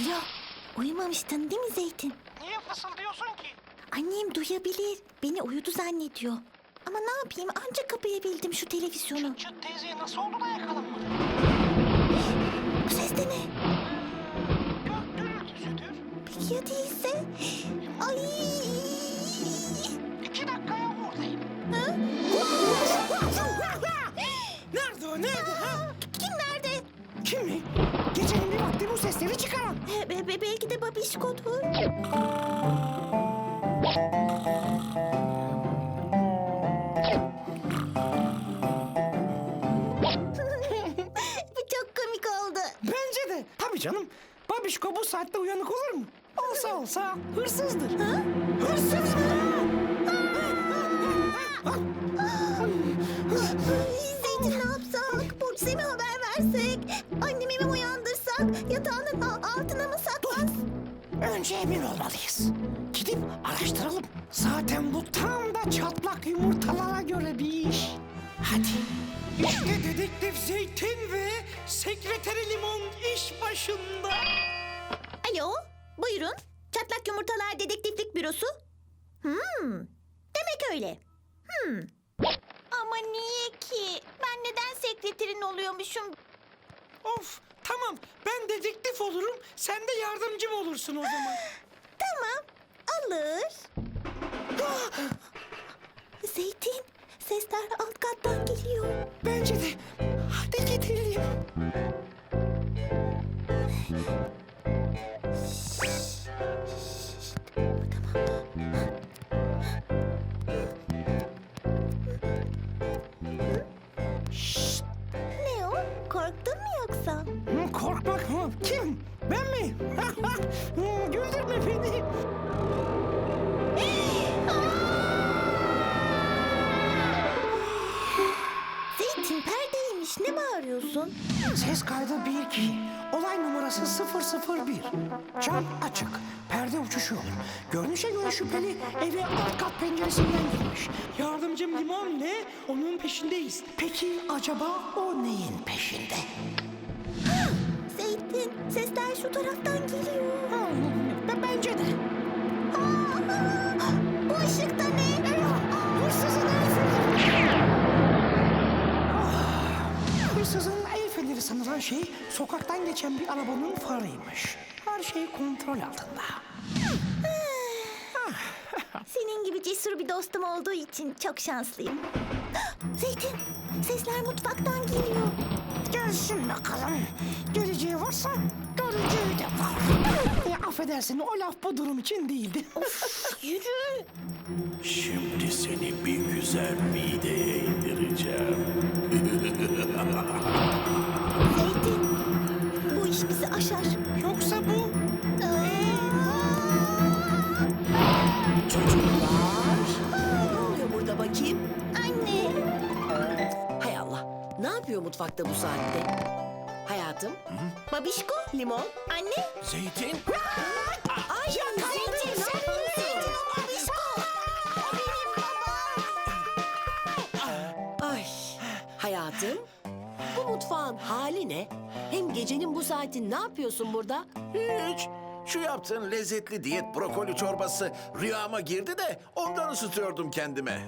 Alo, uyumamıştın değil mi Zeytin? Niye fısıldıyorsun ki? Annem duyabilir. Beni uyudu zannediyor. Ama ne yapayım ancak kapayabildim şu televizyonu. Çıt teyzeye nasıl oldu da yakalanmadı? Bu ses de ne? Gök gürültüsüdür. Peki ya değilse? Ay! İki dakikaya oradayım. Nerede o? Nerede? Ha? Kim nerede? Kim mi? Sesleri çıkaran. Be- be- be- belki de babişkodur. Bu çok komik oldu. Bence de. Tabii canım. Babişko bu saatte uyanık olur mu? Olsa olsa hırsızdır. Ha? Buyurun. Çatlak Yumurtalar Dedektiflik Bürosu. Hmm, demek öyle. Hmm. Ama niye ki? Ben neden sekreterin oluyormuşum? Of tamam ben dedektif olurum sen de yardımcım olursun o zaman. Tamam, alır. Zeytin, sesler alt kattan geliyor. Bence de. Hadi gidelim. Perdeymiş. Ne bağırıyorsun? Ses kaydı 1-2. Olay numarası 001. Cam açık. Perde uçuşuyor. Görünüşe göre şüpheli eve alt kat penceresinden girmiş. Yardımcım Limon ne? Onun peşindeyiz. Peki acaba o neyin peşinde? Zeytin, sesler şu taraftan geliyor. Ha, şey sokaktan geçen bir arabanın farıymış. Her şey kontrol altında. Senin gibi cesur bir dostum olduğu için çok şanslıyım. Zeytin, sesler mutfaktan geliyor. Gelsin bakalım. Geleceği varsa göreceği de var. E, affedersin o laf bu durum için değildi. Yürü. Şimdi seni bir güzel mideye indireceğim. İş bizi aşar. Yoksa bu Ne oluyor burada bakayım? Anne, Hay Allah. Ne yapıyor mutfakta bu saatte? Hayatım. babişko, Limon. anne. Zeytin, Ay Zeytin, Zeytin, o babişko. O benim babam. Ay. Hayatım. Bu mutfağın hali ne? Hem gecenin bu saati ne yapıyorsun burada? hiç. Şu yaptığın lezzetli diyet brokoli çorbası rüyama girdi de ondan ısıtıyordum kendime.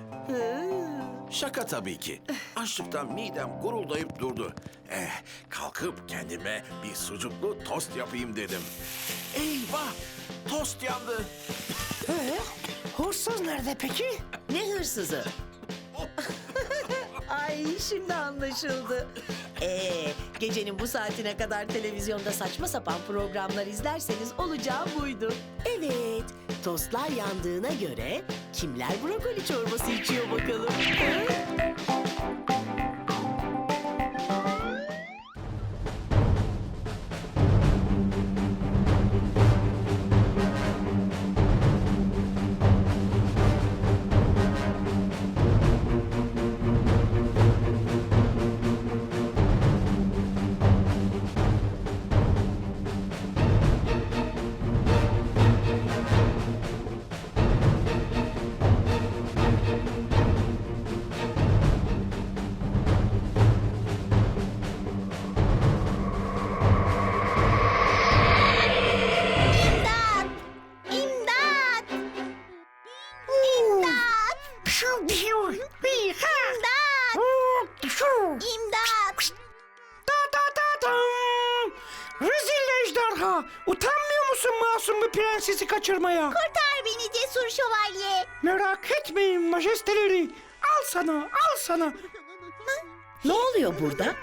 Şaka tabii ki. Açlıktan midem guruldayıp durdu. Eh, kalkıp kendime bir sucuklu tost yapayım dedim. Eyvah! Tost yandı. Ee, hırsız nerede peki? Ne hırsızı? Ay şimdi anlaşıldı. Ee, gecenin bu saatine kadar televizyonda saçma sapan programlar izlerseniz olacağı buydu. Evet, tostlar yandığına göre kimler brokoli çorbası içiyor bakalım? Rezil ejderha! Utanmıyor musun masum bir prensesi kaçırmaya? Kurtar beni cesur şövalye. Merak etmeyin majesteleri. Al sana, al sana. Ne oluyor burada?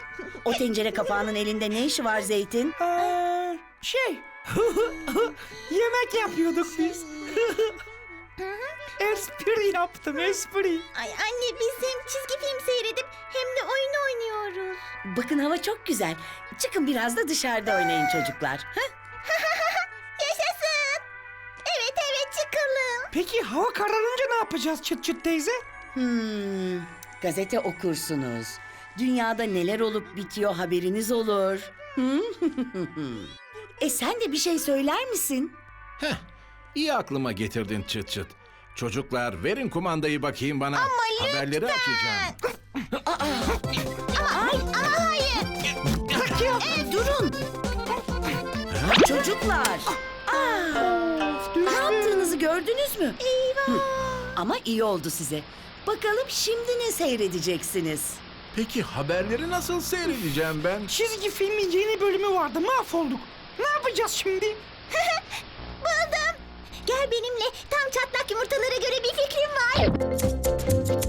O tencere kapağının elinde ne işi var Zeytin? Ee, şey, yemek yapıyorduk biz. espri yaptım, espri. Ay anne biz hem çizgi Bakın hava çok güzel. Çıkın biraz da dışarıda oynayın çocuklar. Heh? Yaşasın. Evet evet çıkalım. Peki hava kararınca ne yapacağız çıt çıt teyze? Hmm, gazete okursunuz. Dünyada neler olup bitiyor haberiniz olur. Hmm? e sen de bir şey söyler misin? Heh, iyi aklıma getirdin çıt çıt. Çocuklar verin kumandayı bakayım bana. Haberleri açacağım. Ama hayır. E, durun. Çocuklar. Aa, ne yaptığınızı gördünüz mü? Eyvah. Ama iyi oldu size. Bakalım şimdi ne seyredeceksiniz? Peki haberleri nasıl seyredeceğim ben? Çizgi filmin yeni bölümü vardı, mahvolduk. Ne yapacağız şimdi? Buldum. Gel benimle. Tam çatlak yumurtalara göre bir fikrim var.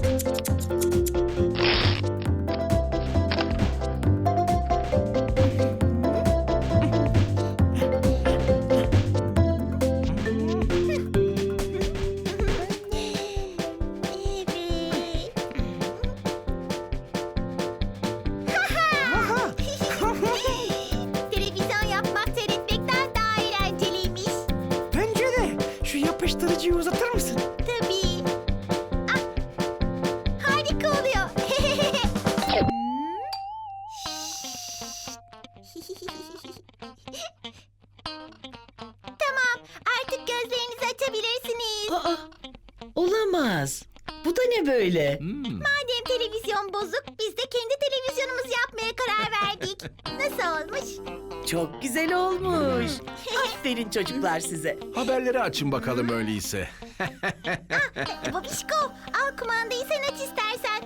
Yapıştırıcıyı uzatır mısın? Tabii. Ah, harika oluyor. tamam, artık gözlerinizi açabilirsiniz. Aa, olamaz. Bu da ne böyle? Madem televizyon bozuk, biz de kendi televizyonumuzu yapmaya karar verdik. Nasıl olmuş? Çok güzel olmuş. Aferin çocuklar size. Haberleri açın bakalım öyleyse. Babişko, al kumandayı sen aç istersen.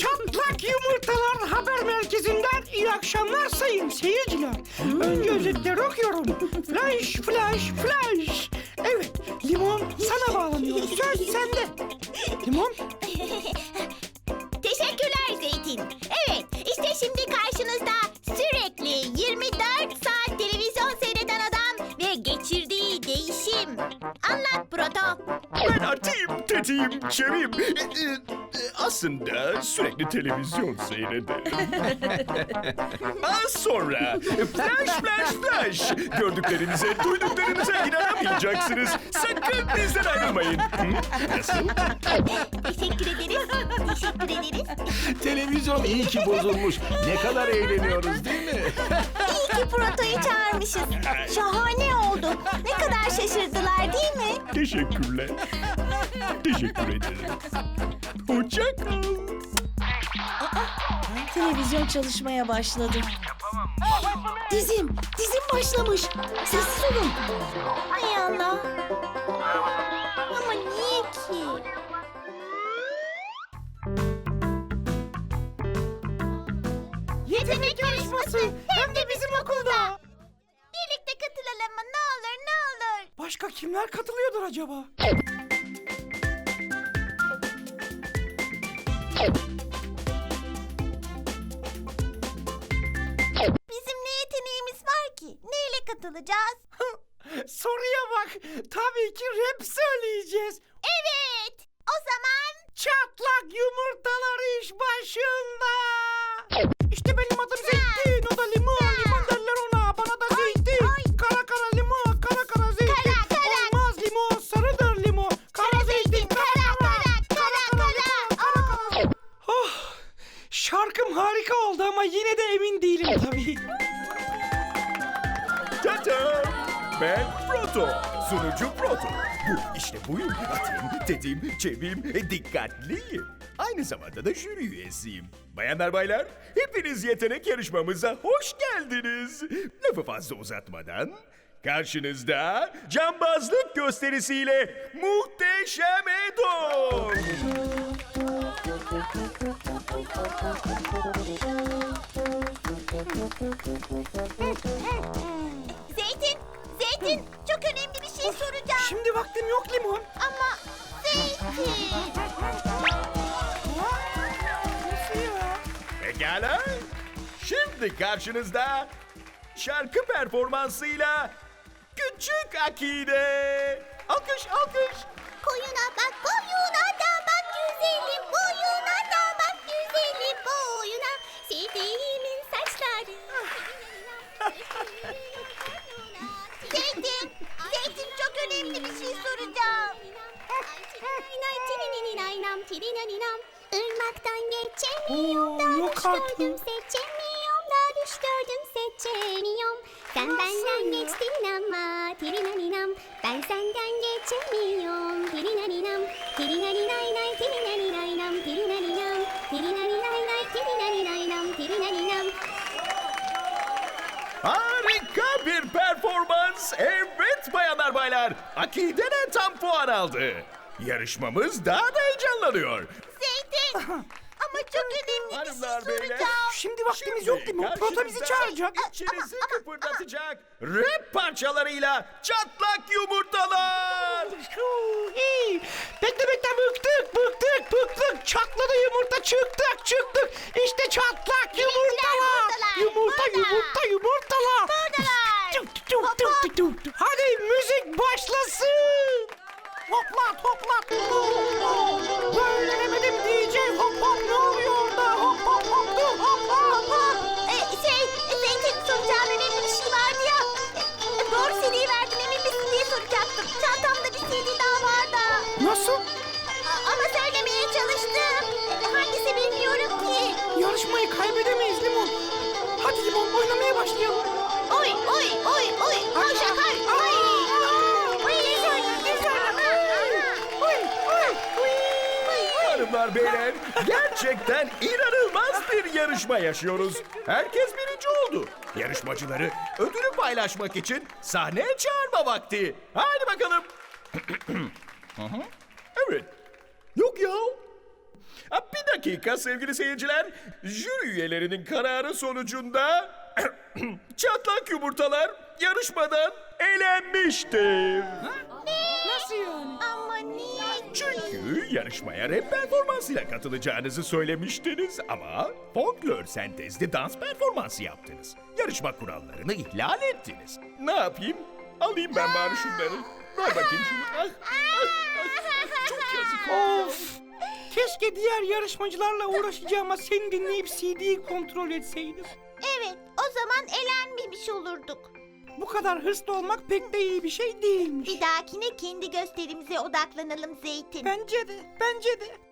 Çatlak Yumurtalar Haber Merkezi'nden iyi akşamlar sayın seyirciler. Önce özetleri okuyorum. Flash, flash, flash. Aslında sürekli televizyon seyrederim. Az sonra flash flash flash. Gördüklerinize, duyduklarınıza inanamayacaksınız. Sakın bizden ayrılmayın. Hı? Nasıl? Teşekkür ederiz. Teşekkür ederiz. Televizyon iyi ki bozulmuş. Ne kadar eğleniyoruz değil mi? İyi ki Proto'yu çağırmışız. Şahane oldu. Ne kadar şaşırdılar değil mi? Teşekkürler. Teşekkür ederim. Hoşça. Televizyon çalışmaya başladı. Dizim, dizim başlamış. Sessiz olun. Hay Allah. Ama niye ki? Yetenek yarışması hem de bizim okulda. Birlikte katılalım mı? Ne olur ne olur. başka kimler katılıyordur acaba? Katılacağız? Soruya bak. Tabii ki rap söyleyeceğiz. Evet. O zaman Çatlak yumurtalar iş başında. İşte benim adım Zeytin, o da limon. Tetiğim, çevim, dikkatliyim. Aynı zamanda da jüri üyesiyim. Bayanlar baylar, hepiniz yetenek yarışmamıza hoş geldiniz. Lafı fazla uzatmadan, karşınızda cambazlık gösterisiyle muhteşem Edo. Zeytin, Zeytin çok önemli bir şey soracağım. Şimdi vaktim yok limon. Ama Zeytin. Pekala. Şimdi karşınızda şarkı performansıyla Küçük Akide. Alkış alkış. Koyuna bak, koyuna Irmaktan geçemiyorum da Oo, yok düş artık. gördüm seçemiyorum da düş gördüm seçemiyorum. Sen benden geçtin ama tirinaninam ben senden geçemiyorum tirinaninam tirinaninay tirinaninam tirinaninam tirinaninay tirinaninam tirinaninam Harika bir performans. Evet bayanlar baylar. Akide de tam puan aldı. Yarışmamız daha da heyecanlanıyor. Zeytin ama çok önemli bir şey Hanımlar beyler. soracağım. Şimdi vaktimiz yok limon. Proto bizi karşınızda çağıracak. İçinizi kıpırdatacak rap parçalarıyla çatlak yumurtalar. Huu, iyi. Bekle bekle bıktık bıktık bıktık. Çatladı yumurta çıktık çıktık. Başlayalım. Oy oy oy oy. Oy oy oy. Hanımlar beyler gerçekten inanılmaz bir yarışma yaşıyoruz. Herkes birinci oldu. Yarışmacıları ödülü paylaşmak için sahneye çağırma vakti. Hadi bakalım. Evet. Yok ya. Bir dakika sevgili seyirciler. Jüri üyelerinin kararı sonucunda çatlak yumurtalar yarışmadan elenmiştir. Nasıl yani? Ama niye? Çünkü yarışmaya rap performansıyla katılacağınızı söylemiştiniz ama folklor sentezli dans performansı yaptınız. Yarışma kurallarını ihlal ettiniz. Ne yapayım? Alayım ben bari şunları. Ver bakayım şunu. Ah, ah, ah. Çok yazık. Of! Keşke diğer yarışmacılarla uğraşacağıma seni dinleyip CD'yi kontrol etseydim. O zaman elenmemiş olurduk. Bu kadar hırslı olmak pek de iyi bir şey değilmiş. Bir dahakine kendi gösterimize odaklanalım Zeytin. Bence de, bence de.